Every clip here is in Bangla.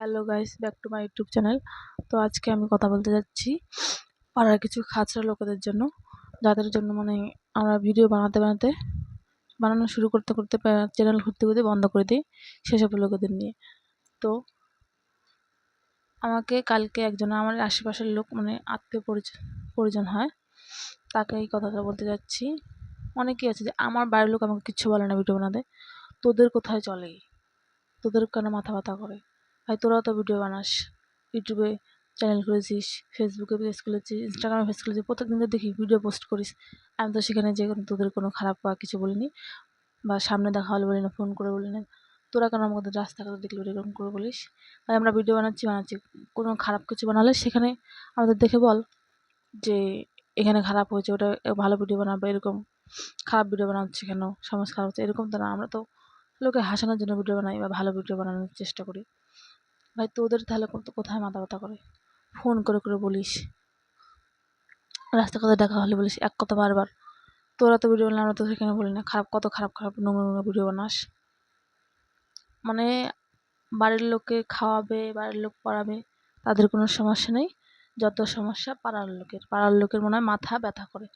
Hello guys back to my YouTube channel তো আজকে আমি কথা বলতে যাচ্ছি পাড়ার কিছু খাঁচড়া লোকেদের জন্য। যাদের জন্য মানে আমরা ভিডিও বানাতে বানাতে, বানানো শুরু করতে করতে চ্যানেল ঘুরতে ঘুরতে বন্ধ করে দিই সেসব লোকেদের নিয়ে। তো আমাকে কালকে একজন, আমার আশেপাশের লোক মানে আত্মীয় পরিজন পরিজন হয়, তাকে এই কথাটা বলতে যাচ্ছি। অনেকেই আছে যে আমার বাড়ির লোক আমাকে কিচ্ছু বলে না ভিডিও বানাতে। তোদের কোথায় চলে? তোদের কেন মাথা ব্যথা করে? ভাই, তোরাও তো ভিডিও বানাস। ইউটিউবে চ্যানেল খুলেছিস ফেসবুকে পেজ খুলেছিস ইনস্টাগ্রামে পেজ খুলেছিস, প্রত্যেকদিন তো দেখি ভিডিও পোস্ট করিস। আমি তো সেখানে যে তোদের কোনো খারাপ বা কিছু বলিনি বা সামনে দেখা হলে বলি না ফোন করে বলি না তোরা কেন আমাদের রাস্তাঘাটে দেখলে এরকম করে বলিস? ভাই, আমরা ভিডিও বানাচ্ছি বানাচ্ছি। কোনো খারাপ কিছু বানালে সেখানে আমাদের দেখে বল যে এখানে খারাপ হয়েছে, ওটা ভালো ভিডিও বানাবে, এরকম খারাপ ভিডিও বানাচ্ছে কেন? সমাজ খারাপ হচ্ছে, এরকম তো না। আমরা তো লোকে হাসানোর জন্য ভিডিও বানাই বা ভালো ভিডিও বানানোর চেষ্টা করি। ভাই, তোদের তাহলে কোথায় মাথা ব্যথা করে? ফোন করে করে বলিস। রাস্তা কথা দেখা হলে বলিস, এক কথা বারবার। তোরা তো ভিডিও বানালে আমরা তো সেখানে বলি না। খারাপ, কত খারাপ খারাপ, নোংরা নোংরা ভিডিও বানাস। মানে বাড়ির লোককে খাওয়াবে, বাড়ির লোক পড়াবে, তাদের কোনো সমস্যা নেই। যত সমস্যা পাড়ার লোকের পাড়ার লোকের মনে হয় মাথা ব্যথা করে।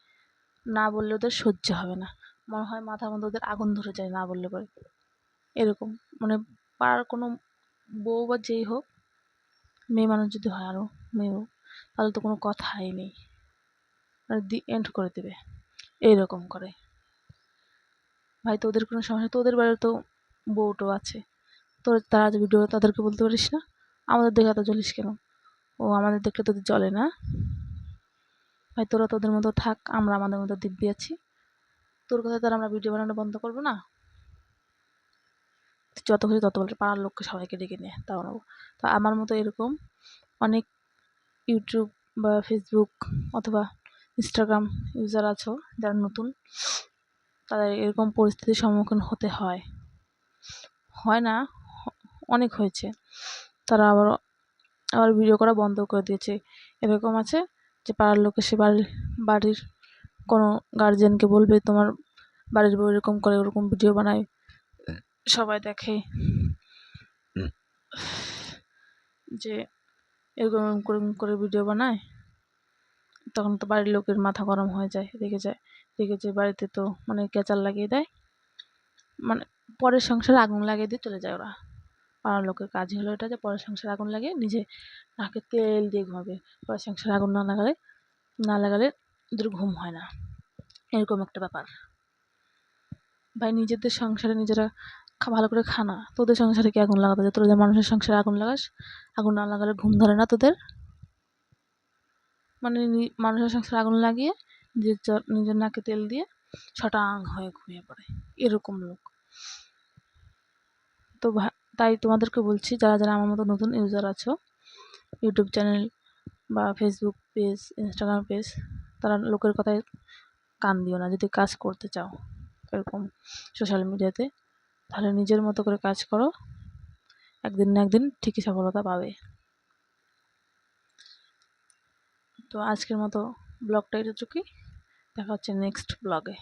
না বললে ওদের সহ্য হবে না। মনে হয় মাথার মধ্যে ওদের আগুন ধরে যায় না বললে পরে। এরকম মানে পাড়ার কোনো বউ বা যেই হোক, মেয়ে মানুষ যদি হয় আরও মেয়ে হোক, তাহলে তো কোনো কথাই নেই। মানে দি এন্ড করে দেবে। এইরকম করে। ভাই, তোদের কোনো সমস্যা? তোদের বাড়ির তো বউটো আছে। তোর, তারা যে ভিডিও তাদেরকে বলতে পারিস না? আমাদের দেখে এত জ্বলিস কেন? ও আমাদের দেখলে তোদের জ্বলে না? ভাই, তোরা তোদের মতো থাক, আমরা আমাদের মতো দিব্যি আছি। তোর কথা তার আমরা ভিডিও বানানো বন্ধ করব না? যত খুশি তত বলে পাড়ার লোককে সবাইকে ডেকে নিয়ে, তাও নেব। তো আমার মতো এরকম অনেক ইউটিউব বা ফেসবুক অথবা ইনস্টাগ্রাম ইউজার আছো, যারা নতুন, তাদের এরকম পরিস্থিতির সম্মুখীন হতে হয়। হয় না, অনেক হয়েছে। তারা আবার আবার ভিডিও করা বন্ধ করে দিয়েছে। এরকম আছে যে পাড়ার লোক সে বাড়ির বাড়ির কোনো গার্জেনকে বলবে, তোমার বাড়ির বউ এরকম করে, ওরকম ভিডিও বানায়। সবাই দেখে। যে এরকম করে করে ভিডিও বানায় তখন তো বাড়ির লোকের মাথা গরম হয়ে যায় রেগে যায়। রেগে যে বাড়িতে তো মানে ক্যাচার লাগিয়ে দেয়। মানে পরের সংসারে আগুন লাগিয়ে দিয়ে চলে যায় ওরা। পাড়ার লোকের কাজই হলো এটা যে পরের সংসারে আগুন লাগিয়ে নিজে নাকে তেল দিয়ে ঘুমাবে। পরের সংসারে আগুন না লাগালে না লাগালে ওদের ঘুম হয় না। এরকম একটা ব্যাপার। ভাই নিজেদের সংসারে নিজেরা ভালো করে খানা তোদের সংসারে কি আগুন লাগাতে যায়? যে মানুষের সংসারে আগুন লাগাস, আগুন না লাগালে ঘুম ধরে না তোদের? মানে মানুষের সংসারে আগুন লাগিয়ে নিজের নিজের নাকে তেল দিয়ে ছটাং হয়ে ঘুমিয়ে পড়ে। এরকম লোক। তো তাই তোমাদেরকে বলছি, যারা যারা আমার মতো নতুন ইউজার আছো ইউটিউব চ্যানেল বা ফেসবুক পেজ ইনস্টাগ্রাম পেজ তারা লোকের কথায় কান দিও না, যদি কাজ করতে চাও। এরকম সোশ্যাল মিডিয়াতে তাহলে নিজের মতো করে কাজ করো। একদিন না একদিন ঠিকই সফলতা পাবে। তো আজকের মতো ব্লগটা এটুকুই দেখা হচ্ছে নেক্সট ব্লগে।